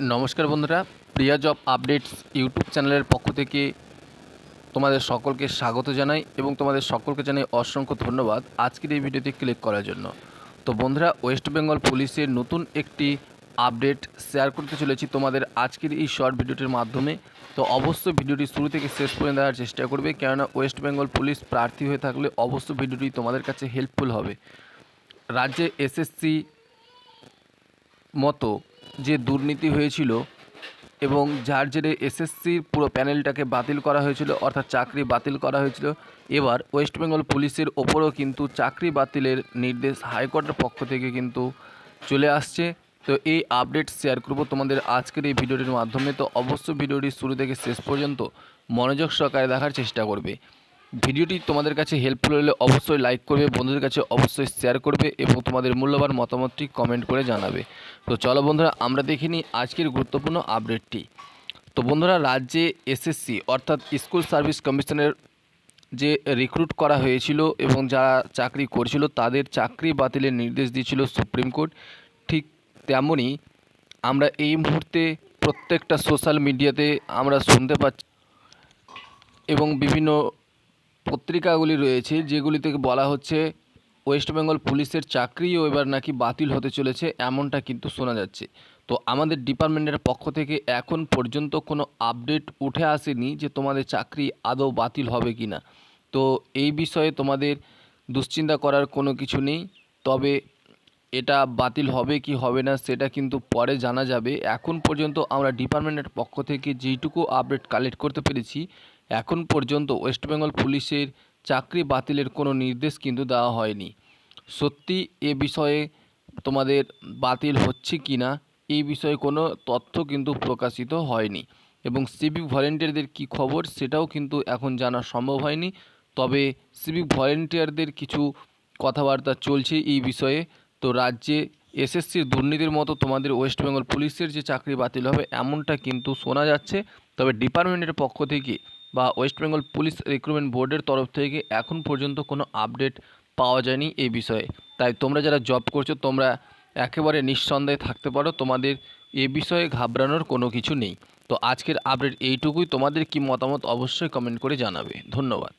নমস্কার বন্ধুরা, প্রিয়া job updates YouTube চ্যানেলের পক্ষ থেকে তোমাদের সকলকে স্বাগত জানাই এবং তোমাদের সকলকে জানাই অসংখ্য ধন্যবাদ আজকের এই ভিডিওতে ক্লিক করার জন্য। তো বন্ধুরা ওয়েস্ট বেঙ্গল পুলিশের নতুন একটি আপডেট শেয়ার করতে চলেছি তোমাদের আজকের এই শর্ট ভিডিওটির মাধ্যমে। তো অবশ্যই ভিডিওটি শুরু থেকে শেষ পর্যন্ত দেওয়ার চেষ্টা করবে, কেননা ওয়েস্ট বেঙ্গল পুলিশ প্রার্থী হয়ে থাকলে অবশ্যই ভিডিওটি তোমাদের কাছে হেল্পফুল হবে। রাজ্যে এসএসসি মতো যে দুর্নীতি হয়েছিল এবং যার জেরে এসএসসির পুরো প্যানেলটাকে বাতিল করা হয়েছিল, অর্থাৎ চাকরি বাতিল করা হয়েছিল। এবার ওয়েস্ট বেঙ্গল পুলিশের ওপরও কিন্তু চাকরি বাতিলের নির্দেশ হাইকোর্টের পক্ষ থেকে কিন্তু চলে আসছে। তো এই আপডেট শেয়ার করব তোমাদের আজকের এই ভিডিওটির মাধ্যমে। তো অবশ্যই ভিডিওটি শুরু থেকে শেষ পর্যন্ত মনোযোগ সহকারে দেখার চেষ্টা করবে। ভিডিওটি তোমাদের কাছে হেল্পফুল হলে অবশ্যই লাইক করবে, বন্ধুদের কাছে অবশ্যই শেয়ার করবে এবং তোমাদের মূল্যবান মতামতটি কমেন্ট করে জানাবে। তো চলো বন্ধুরা, আমরা দেখে নিই আজকের গুরুত্বপূর্ণ আপডেটটি তো বন্ধুরা, রাজ্যে এসএসসি অর্থাৎ স্কুল সার্ভিস কমিশনের যে রিক্রুট করা হয়েছিল এবং যারা চাকরি করছিল, তাদের চাকরি বাতিলের নির্দেশ দিয়েছিল সুপ্রিম কোর্ট। ঠিক তেমনই আমরা এই মুহূর্তে প্রত্যেকটা সোশ্যাল মিডিয়াতে আমরা শুনতে পাচ্ছি এবং বিভিন্ন পত্রিকাগুলি রয়েছে যেগুলি থেকে বলা হচ্ছে ওয়েস্ট বেঙ্গল পুলিশের চাকরিও এবার নাকি বাতিল হতে চলেছে, এমনটা কিন্তু শোনা যাচ্ছে। তো আমাদের ডিপার্টমেন্টের পক্ষ থেকে এখন পর্যন্ত কোনো আপডেট উঠে আসেনি যে তোমাদের চাকরি আদৌ বাতিল হবে কি না তো এই বিষয়ে তোমাদের দুশ্চিন্তা করার কোনো কিছু নেই, তবে এটা বাতিল হবে কি হবে না সেটা কিন্তু পরে জানা যাবে। এখন পর্যন্ত আমরা ডিপার্টমেন্টের পক্ষ থেকে যেইটুকু আপডেট কালেক্ট করতে পেরেছি এখন পর্যন্ত ওয়েস্ট বেঙ্গল পুলিশের চাকরি বাতিলের কোনো নির্দেশ কিন্তু দেওয়া হয়নি। সত্যি এ বিষয়ে তোমাদের বাতিল হচ্ছে কি না, এই বিষয়ে কোনো তথ্য কিন্তু প্রকাশিত হয়নি এবং সিভিক ভলেন্টিয়ারদের কী খবর সেটাও কিন্তু এখন জানা সম্ভব হয়নি। তবে সিভিক ভলেন্টিয়ারদের কিছু কথাবার্তা চলছে এই বিষয়ে। তো রাজ্যে এসএসসির দুর্নীতির মতো তোমাদের ওয়েস্ট বেঙ্গল পুলিশের যে চাকরি বাতিল হবে এমনটা কিন্তু শোনা যাচ্ছে। তবে ডিপার্টমেন্টের পক্ষ থেকে বা ওয়েস্ট বেঙ্গল পুলিশ রিক্রুটমেন্ট বোর্ডের তরফ থেকে এখন পর্যন্ত কোনো আপডেট পাওয়া যায়নি এই বিষয়ে। তাই তোমরা যারা জব করছ, তোমরা একেবারে নিঃসন্দেহে থাকতে পারো, তোমাদের এ বিষয়ে ঘাবড়ানোর কোনো কিছু নেই। তো আজকের আপডেট এইটুকুই। তোমাদের কি মতামত অবশ্যই কমেন্ট করে জানাবে। ধন্যবাদ।